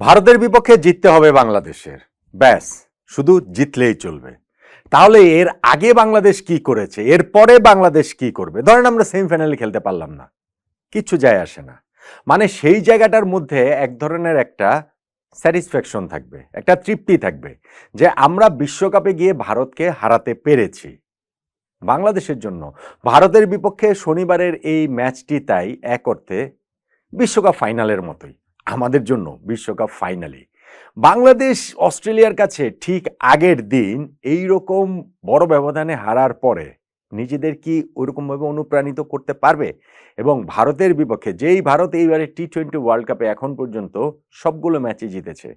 ভারতের বিপক্ষে জিততে হবে বাংলাদেশের। ব্যাস, শুধু জিতলেই চলবে। তাহলে এর আগে বাংলাদেশ কি করেছে? এর পরে বাংলাদেশ কি করবে? ধরেন আমরা সেমিফাইনালে খেলতে পারলাম না। কিচ্ছু যায় আসে না। মানে সেই জায়গাটার মধ্যে এক ধরনের একটা স্যাটিসফ্যাকশন থাকবে, একটা তৃপ্তি থাকবে যে আমরা বিশ্বকাপে গিয়ে ভারতকে হারাতে পেরেছি। বাংলাদেশের জন্য। ভারতের বিপক্ষে শনিবারের এই ম্যাচটি তাই এক অর্থে বিশ্বকাপ ফাইনালের মতোই। আমাদের জন্য বিশ্বকাপ ফাইনালি। বাংলাদেশ অস্ট্রেলিয়ার কাছে ঠিক আগের দিন এই রকম বড় ব্যবধানে হারার পরে নিজেদের কি ওইরকমভাবে অনুপ্রাণিত করতে পারবে? এবং ভারতের বিপক্ষে যেই ভারত এইবারে টি টোয়েন্টি ওয়ার্ল্ড কাপে এখন পর্যন্ত সবগুলো ম্যাচে জিতেছে,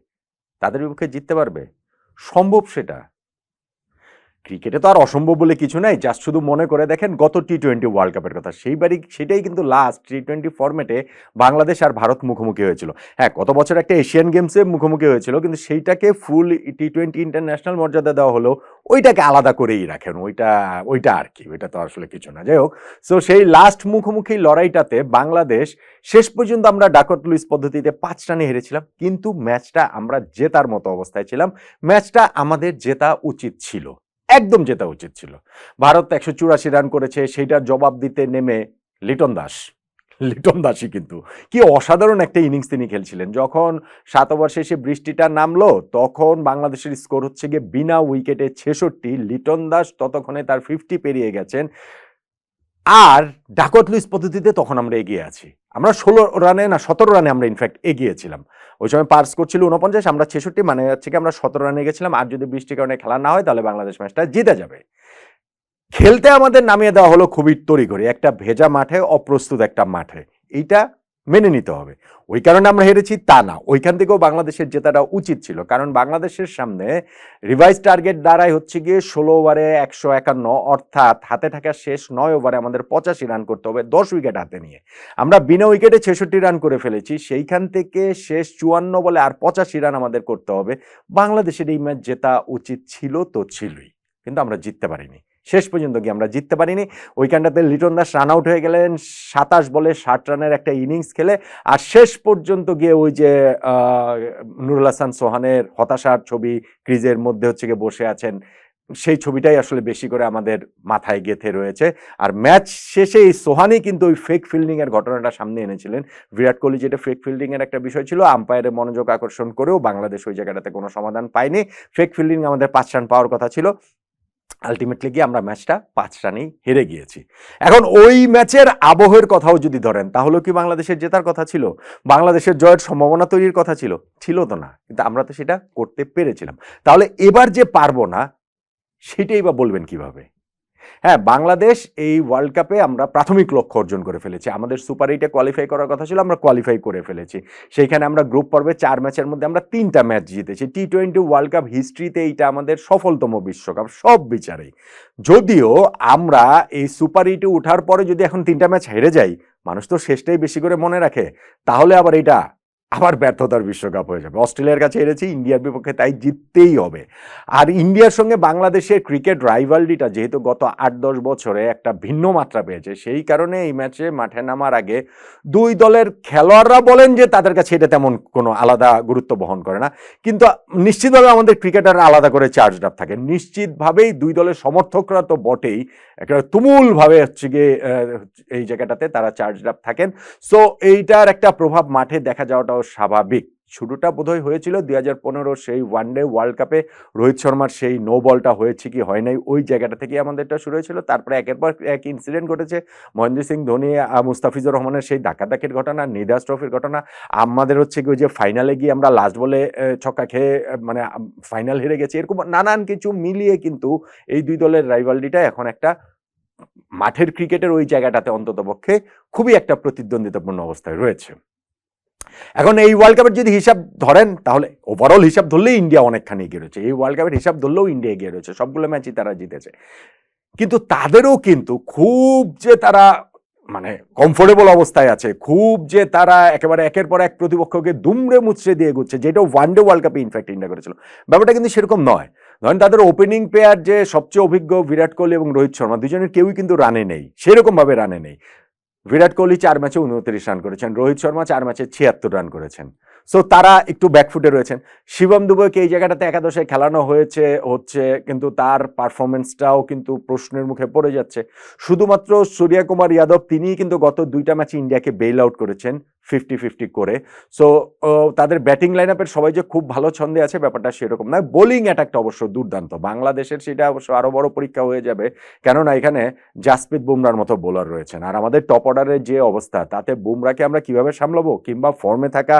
তাদের বিপক্ষে জিততে পারবে? সম্ভব সেটা। ক্রিকেটে তো আর অসম্ভব বলে কিছু নাই জাস্ট শুধু মনে করে দেখেন গত টি টোয়েন্টি ওয়ার্ল্ড কাপের কথা। সেইবারই সেটাই কিন্তু লাস্ট টি টোয়েন্টি ফর্মেটে বাংলাদেশ আর ভারত মুখোমুখি হয়েছিল। হ্যাঁ গত বছর একটা এশিয়ান গেমসে মুখোমুখি হয়েছিল, কিন্তু সেইটাকে ফুল টি টোয়েন্টি ইন্টারন্যাশনাল মর্যাদা দেওয়া হলো, ওইটাকে আলাদা করেই রাখেন, ওইটা ওইটা আর কি, ওইটা তো আসলে কিছু না। যাই হোক সো সেই লাস্ট মুখোমুখি লড়াইটাতে বাংলাদেশ, শেষ পর্যন্ত আমরা ডাকট লুইস পদ্ধতিতে পাঁচ রানে হেরেছিলাম, কিন্তু ম্যাচটা আমরা জেতার মতো অবস্থায় ছিলাম ম্যাচটা আমাদের জেতা উচিত ছিল। একদম জেতা উচিত ছিল। ভারত একশো চুরাশি রান করেছে, সেইটার জবাব দিতে নেমে লিটন দাস। লিটন দাসই কিন্তু। কি অসাধারণ একটা ইনিংস তিনি খেলছিলেন। যখন সাত ওভার শেষে বৃষ্টিটা নামলো, তখন বাংলাদেশের স্কোর হচ্ছে গিয়ে বিনা উইকেটে ছেষট্টি। লিটন দাস ততক্ষণে তার ফিফটি পেরিয়ে গেছেন। আর ডাকট লুইস পদ্ধতিতে তখন আমরা এগিয়ে আছি। আমরা ষোলো রানে না, সতেরো রানে আমরা ইনফ্যাক্ট এগিয়েছিলাম। ওই সময় পার্স করছিল উনপঞ্চাশ আমরা ছেষট্টি মানে হচ্ছে কি আমরা সতেরো রানে গেছিলাম। আর যদি বৃষ্টির কারণে খেলা না হয়, তাহলে বাংলাদেশ ম্যাচটা জিতে যাবে। খেলতে আমাদের নামিয়ে দেওয়া হলো খুবই তড়িঘড়ি। একটা ভেজা মাঠে, অপ্রস্তুত একটা মাঠে। এইটা মেনে নিতে হবে। ওই কারণে আমরা হেরেছি তা না। ওইখান থেকেও বাংলাদেশের জেতাটা উচিত ছিল। কারণ বাংলাদেশের সামনে রিভাইজ টার্গেট দ্বারাই হচ্ছে গিয়ে ষোলো ওভারে একশো একান্ন, অর্থাৎ হাতে থাকা শেষ নয় ওভারে আমাদের পঁচাশি রান করতে হবে দশ উইকেট হাতে নিয়ে। আমরা বিনা উইকেটে ছেষট্টি রান করে ফেলেছি। সেইখান থেকে শেষ চুয়ান্ন বলে আর পঁচাশি রান আমাদের করতে হবে। বাংলাদেশের এই ম্যাচ জেতা উচিত ছিল তো ছিলই। কিন্তু আমরা জিততে পারিনি। শেষ পর্যন্ত গিয়ে আমরা জিততে পারিনি। ওইখানটাতে লিটন দাস রান আউট হয়ে গেলেন, সাতাশ বলে ষাট রানের একটা ইনিংস খেলে। আর শেষ পর্যন্ত গিয়ে ওই যে নুরুল হাসান সোহানের হতাশার ছবি, ক্রিজের মধ্যে হচ্ছে গিয়ে বসে আছেন, সেই ছবিটাই আসলে বেশি করে আমাদের মাথায় গেথে রয়েছে। আর ম্যাচ শেষে এই সোহানি কিন্তু ওই ফেক ফিল্ডিং এর ঘটনাটা সামনে এনেছিলেন। বিরাট কোহলি যেটা ফেক ফিল্ডিং এর একটা বিষয় ছিল আম্পায়ারের মনোযোগ আকর্ষণ করেও বাংলাদেশ ওই জায়গাটাতে কোনো সমাধান পায়নি। ফেক ফিল্ডিং আমাদের পাঁচ রান পাওয়ার কথা ছিল। আলটিমেটলি গিয়ে আমরা ম্যাচটা পাঁচ রানেই হেরে গিয়েছি। এখন ওই ম্যাচের আবহের কথাও যদি ধরেন, তাহলেও কি বাংলাদেশের জেতার কথা ছিল? বাংলাদেশের জয়ের সম্ভাবনা তৈরির কথা ছিল? ছিল তো না, কিন্তু আমরা তো সেটা করতে পেরেছিলাম। তাহলে এবার যে পারব না, সেটাই বা বলবেন কীভাবে? হ্যাঁ বাংলাদেশ এই ওয়ার্ল্ড কাপে আমরা প্রাথমিক লক্ষ্য অর্জন করে ফেলেছি। আমাদের সুপার এইটে কোয়ালিফাই করার কথা ছিল, আমরা কোয়ালিফাই করে ফেলেছি। সেইখানে আমরা গ্রুপ পর্বে চার ম্যাচের মধ্যে আমরা তিনটা ম্যাচ জিতেছি। টি টোয়েন্টি ওয়ার্ল্ড কাপ হিস্ট্রিতে এইটা আমাদের সফলতম বিশ্বকাপ, সব বিচারেই। যদিও আমরা এই সুপার এইটে ওঠার পরে যদি এখন তিনটা ম্যাচ হেরে যাই, মানুষ তো শেষটাই বেশি করে মনে রাখে। তাহলে আবার এটা আবার ব্যর্থতার বিশ্বকাপ হয়ে যাবে। অস্ট্রেলিয়ার কাছে হেরেছি, ইন্ডিয়ার বিপক্ষে তাই জিততেই হবে। আর ইন্ডিয়ার সঙ্গে বাংলাদেশের ক্রিকেট রাইভালরিটা যেহেতু গত আট দশ বছরে একটা ভিন্ন মাত্রা পেয়েছে, সেই কারণে এই ম্যাচে মাঠে নামার আগে দুই দলের খেলোয়াড়রা বলেন যে তাদের কাছে এটা তেমন কোনো আলাদা গুরুত্ব বহন করে না। কিন্তু নিশ্চিতভাবে আমাদের ক্রিকেটার আলাদা করে চার্জ আপ থাকে নিশ্চিতভাবেই দুই দলের সমর্থকরা তো বটেই একটা তুমুলভাবে হচ্ছে গিয়ে এই জায়গাটাতে তারা চার্জ আপ থাকেন। সো এইটার একটা প্রভাব মাঠে দেখা যাওয়াটাও স্বাভাবিক। শুরুটা বোধহয় হয়েছিল দুই হাজার পনেরো সেই ওয়ানডে ওয়ার্ল্ড কাপে রোহিত শর্মার সেই নো বলটা হয়েছে কি হয় নাই, ওই জায়গাটা থেকে আমাদেরটা শুরু হয়েছিল। তারপরে একের পর এক ইনসিডেন্ট ঘটেছে। মহেন্দ্র সিং ধোনি মুস্তাফিজুর রহমানের সেই ধাক্কাধাক্কির ঘটনা, নিদাস ট্রফির ঘটনা। আমাদের হচ্ছে কি ওই যে ফাইনালে গিয়ে আমরা লাস্ট বলে ছক্কা খেয়ে মানে ফাইনাল হেরে গেছি, এরকম নানান কিছু মিলিয়ে কিন্তু এই দুই দলের রাইভালরিটা এখন একটা মাঠের ক্রিকেটের ওই জায়গাটাতে অন্ততপক্ষে খুবই একটা প্রতিদ্বন্দ্বিতাপূর্ণ অবস্থায় রয়েছে। এখন এই ওয়ার্ল্ড কাপের যদি হিসাব ধরেন, তাহলে ওভারঅল হিসাব ধরলেই ইন্ডিয়া অনেকখানি এগিয়ে রয়েছে। এই ওয়ার্ল্ড কাপের হিসাব ধরলেও ইন্ডিয়া এগিয়ে রয়েছে। সবগুলো ম্যাচই তারা জিতেছে। কিন্তু তাদেরও কিন্তু খুব যে তারা মানে কমফোর্টেবল অবস্থায় আছে, খুব যে তারা একেবারে একের পর এক প্রতিপক্ষকে দুমড়ে মুচড়ে দিয়ে ঘুরছে যেটা ওয়ানডে ওয়ার্ল্ড কাপে ইনফ্যাক্ট ইন্ডিয়া করেছিল। ব্যাপারটা কিন্তু সেরকম নয়। ধরেন তাদের ওপেনিং প্লেয়ার যে সবচেয়ে অভিজ্ঞ বিরাট কোহলি এবং রোহিত শর্মা, দুজনের কেউই কিন্তু রানে নেই। সেরকমভাবে রানে নেই। বিরাট কোহলি চার ম্যাচে উনত্রিশ রান করেছেন। রোহিত শর্মা চার ম্যাচে ছিয়াত্তর রান করেছেন। সো তারা একটু ব্যাকফুটে রয়েছেন শিবম দুবইকে এই জায়গাটাতে একাদশে খেলানো হয়েছে, হচ্ছে কিন্তু তার পারফরমেন্সটাও কিন্তু প্রশ্নের মুখে পড়ে যাচ্ছে। শুধুমাত্র সূর্যা কুমার যাদব তিনিই কিন্তু গত দুইটা ম্যাচে ইন্ডিয়াকে বেইল আউট করেছেন ফিফটি ফিফটি করে সো তাদের ব্যাটিং লাইন আপের সবাই যে খুব ভালো ছন্দে আছে, ব্যাপারটা সেরকম নয়। বোলিং অ্যাটাকটা অবশ্য দুর্দান্ত। বাংলাদেশের সেটা অবশ্য আরও বড় পরীক্ষা হয়ে যাবে, কেননা এখানে জাসপ্রীত বুমরার মতো বোলার রয়েছেন। আর আমাদের টপ অর্ডারের যে অবস্থা, তাতে বুমরাকে আমরা কীভাবে সামলাবো? কিংবা ফর্মে থাকা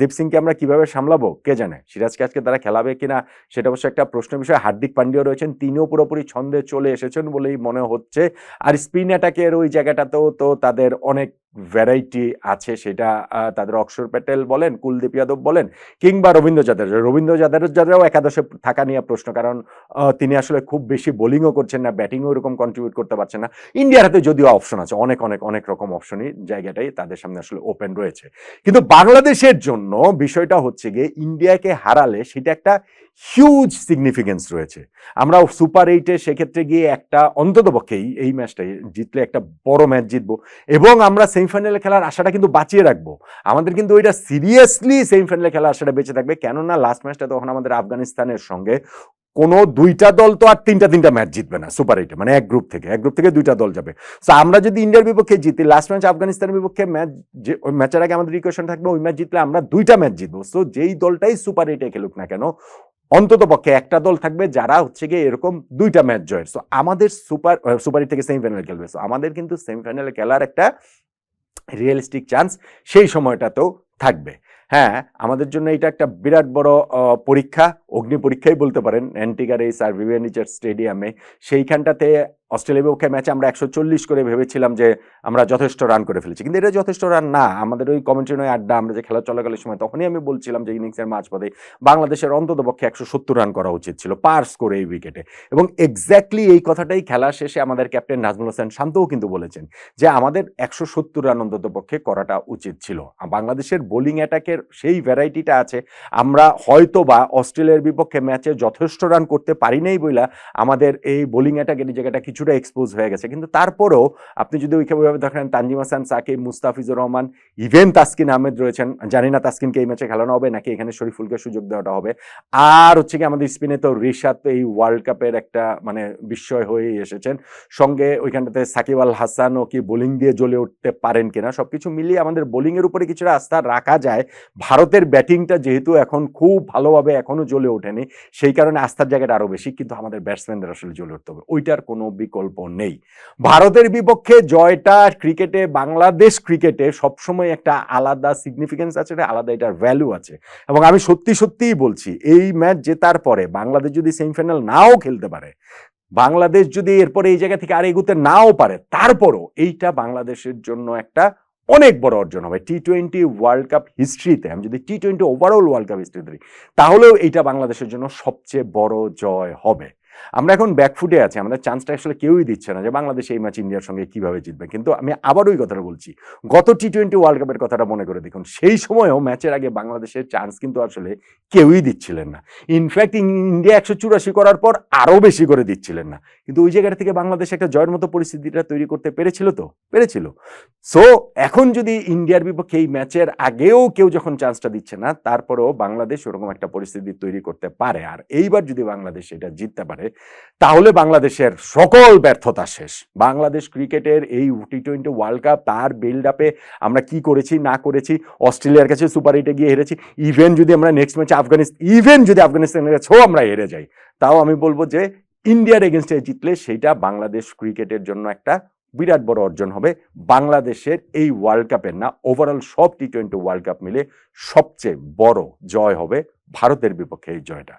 আশদীপ সিংকে আমরা কীভাবে সামলাবো? কে জানে? সিরাজকে আজকে তারা খেলাবে কিনা? সেটা অবশ্য একটা প্রশ্ন বিষয়। হার্দিক পান্ডিয়া রয়েছেন, তিনিও পুরোপুরি ছন্দে চলে এসেছেন বলেই মনে হচ্ছে। আর স্পিন অ্যাটাকের ওই জায়গাটাতেও তো তাদের অনেক ভ্যারাইটি আছে, সেটা তাদের অক্ষর প্যাটেল বলেন, কুলদীপ যাদব বলেন, কিংবা রবীন্দ্র জাদেজা। রবীন্দ্র জাদেজাও একাদশে থাকা নিয়ে প্রশ্ন, কারণ তিনি আসলে খুব বেশি বোলিংও করছেন না ব্যাটিংও এরকম কন্ট্রিবিউট করতে পারছেন না। ইন্ডিয়ার হাতে যদিও অপশন আছে, অনেক অনেক অনেক রকম অপশনই জায়গাটাই তাদের সামনে আসলে ওপেন রয়েছে। কিন্তু বাংলাদেশের জন্য বিষয়টা হচ্ছে গিয়ে ইন্ডিয়াকে হারালে সেটা একটা হিউজ সিগনিফিকেন্স রয়েছে। আমরা সুপার এইটে সেক্ষেত্রে গিয়ে একটা অন্ততপক্ষেই এই ম্যাচটাই জিতলে একটা বড় ম্যাচ জিতবো এবং আমরা সেমিফাইনালে খেলার আশাটা কিন্তু বাঁচিয়ে রাখব। আমাদের কিন্তু ওইটা সিরিয়াসলি সেমিফাইনালে খেলার আশাটা বেঁচে থাকবে। কেননা লাস্ট ম্যাচটা তখন আমাদের আফগানিস্তানের সঙ্গে কোনো দুইটা দল তো আর তিনটা তিনটা ম্যাচ জিতবে না সুপার এইটে মানে এক গ্রুপ থেকে, এক গ্রুপ থেকে দুইটা দল যাবে। তো আমরা যদি ইন্ডিয়ার বিপক্ষে জিতি লাস্ট ম্যাচ আফগানিস্তানের বিপক্ষে ম্যাচ যে, ওই ম্যাচের আগে আমাদের ইকুয়েশন থাকবে, ওই ম্যাচ জিতলে আমরা দুইটা ম্যাচ জিতবো। সো যেই দলটাই সুপার এইটে খেলুক না কেন, অন্তত পক্ষে একটা দল থাকবে যারা হচ্ছে গিয়ে এরকম দুইটা ম্যাচ জয়ের। সো আমাদের সুপার সুপার এইট থেকে সেমিফাইনালে খেলবে। সো আমাদের কিন্তু সেমিফাইনালে খেলার একটা রিয়েলিস্টিক চান্স সেই সময়টাতেও থাকবে। হ্যাঁ আমাদের জন্য এটা একটা বিরাট বড় পরীক্ষা। অগ্নি পরীক্ষাই বলতে পারেন, অ্যান্টিগার এই স্যার ভিভেনিচার স্টেডিয়ামে। সেইখানটাতে অস্ট্রেলিয়া বিপক্ষে ম্যাচে আমরা একশো চল্লিশ করে ভেবেছিলাম যে আমরা যথেষ্ট রান করে ফেলেছি। কিন্তু এটা যথেষ্ট রান না। আমাদের ওই কমেন্ট্রি নয়, আড্ডা, আমরা যে খেলা চলাকালীন সময়, তখনই আমি বলছিলাম যে ইনিংসের মাঝপথে বাংলাদেশের অন্তত পক্ষে একশো সত্তর রান করা উচিত ছিল পার স্কোর এই উইকেটে এবং এক্স্যাক্টলি এই কথাটাই খেলা শেষে আমাদের ক্যাপ্টেন নাজমুল হোসেন শান্তও কিন্তু বলেছেন যে আমাদের একশো সত্তর রান অন্তত পক্ষে করাটা উচিত ছিল। বাংলাদেশের বোলিং অ্যাটাকের সেই ভ্যারাইটিটা আছে। আমরা হয়তো বা অস্ট্রেলিয়ার বিপক্ষে ম্যাচে যথেষ্ট রান করতে পারি নাই বইলা আমাদের এই বোলিং অ্যাটাকের জায়গাটা কিছুটা এক্সপোজ হয়ে গেছে। কিন্তু তারপরেও আপনি যদি ওইভাবে দেখেন, তানজিম হাসান, সাকিব, মুস্তাফিজুর রহমান ইভেন তাসকিন আহমেদ রয়েছেন। জানি না তাসকিনকে এই ম্যাচে খেলানো হবে নাকি এখানে শরীফুলকে সুযোগ দেওয়াটা হবে। আর হচ্ছে কি আমাদের স্পিনে তো রিশাদ এই ওয়ার্ল্ড কাপের একটা মানে বিস্ময় হয়েই এসেছেন। সঙ্গে ওইখানটাতে সাকিব আল হাসানও কি বোলিং দিয়ে জ্বলে উঠতে পারেন কিনা, সবকিছু মিলিয়ে আমাদের বোলিংয়ের উপরে কিছুটা আস্থা রাখা যায়। ভারতের ব্যাটিংটা যেহেতু এখন খুব ভালোভাবে এখনও জ্বলে ওঠেনি। সেই কারণে আস্থার জায়গাটা আরও বেশি, কিন্তু আমাদের ব্যাটসম্যানদের আসলে জ্বলে উঠতে হবে। ওইটার কোনো বিকল্প নেই। ভারতের বিপক্ষে জয়টা ক্রিকেটে, বাংলাদেশ ক্রিকেটে সবসময় একটা আলাদা সিগনিফিকেন্স আছে আলাদা এটার ভ্যালু আছে। এবং আমি সত্যি সত্যিই বলছি, এই ম্যাচ জেতার পরে বাংলাদেশ যদি সেমিফাইনাল নাও খেলতে পারে, বাংলাদেশ যদি এরপরে এই জায়গা থেকে আর এগুতে নাও পারে, তারপরও এইটা বাংলাদেশের জন্য একটা অনেক বড় অর্জন হবে। টি টোয়েন্টি ওয়ার্ল্ড কাপ হিস্ট্রিতে আমি যদি T twenty overall world cup history ধরি তাহলেও এইটা বাংলাদেশের জন্য সবচেয়ে বড় জয় হবে। আমরা এখন ব্যাকফুটে আছি, আমাদের চান্সটা আসলে কেউই দিচ্ছে না যে বাংলাদেশ এই ম্যাচ ইন্ডিয়ার সঙ্গে কীভাবে জিতবে। কিন্তু আমি আবার ওই কথাটা বলছি, গত টি টোয়েন্টি ওয়ার্ল্ড কাপের কথাটা মনে করে দেখুন, সেই সময়ও ম্যাচের আগে বাংলাদেশের চান্স কিন্তু আসলে কেউই দিচ্ছিলেন না। ইনফ্যাক্ট ইন্ডিয়া একশো চুরাশি করার পর আরও বেশি করে দিচ্ছিলেন না। কিন্তু ওই জায়গা থেকে বাংলাদেশ একটা জয়ের মতো পরিস্থিতিটা তৈরি করতে পেরেছিল তো? পেরেছিল। সো এখন যদি ইন্ডিয়ার বিপক্ষে এই ম্যাচের আগেও কেউ যখন চান্সটা দিচ্ছে না, তারপরেও বাংলাদেশ ওরকম একটা পরিস্থিতি তৈরি করতে পারে। আর এইবার যদি বাংলাদেশ এটা জিততে পারে তাহলে বাংলাদেশের সকল ব্যর্থতা শেষ। বাংলাদেশ ক্রিকেটের এই টি টোয়েন্টি ওয়ার্ল্ড কাপ তার বিল্ড আপে আমরা কি করেছি, না করেছি, অস্ট্রেলিয়ার কাছে সুপার এইটে গিয়ে হেরেছি ইভেন যদি আমরা নেক্সট ম্যাচে আফগানিস্তান ইভেন যদি আফগানিস্তানের কাছেও আমরা হেরে যাই, তাও আমি বলব যে ইন্ডিয়ার এগেনস্টে জিতলে সেইটা বাংলাদেশ ক্রিকেটের জন্য একটা বিরাট বড় অর্জন হবে। বাংলাদেশের এই ওয়ার্ল্ড কাপের না ওভারঅল সব টি টোয়েন্টি ওয়ার্ল্ড কাপ মিলে সবচেয়ে বড় জয় হবে ভারতের বিপক্ষে এই জয়টা।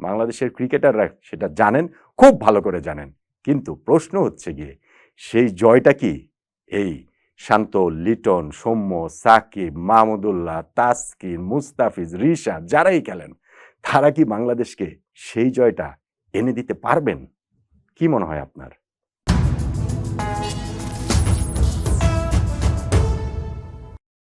বাংলাদেশের ক্রিকেটাররা সেটা জানেন, খুব ভালো করে জানেন। কিন্তু প্রশ্ন হচ্ছে গিয়ে, সেই জয়টা কি? এই শান্ত, লিটন, সৌম্য, সাকিব মাহমুদুল্লাহ তাসকিন, মুস্তাফিজ, রিশা, যারাই খেলেন, তারা কি বাংলাদেশকে সেই জয়টা এনে দিতে পারবেন? কি মনে হয় আপনার?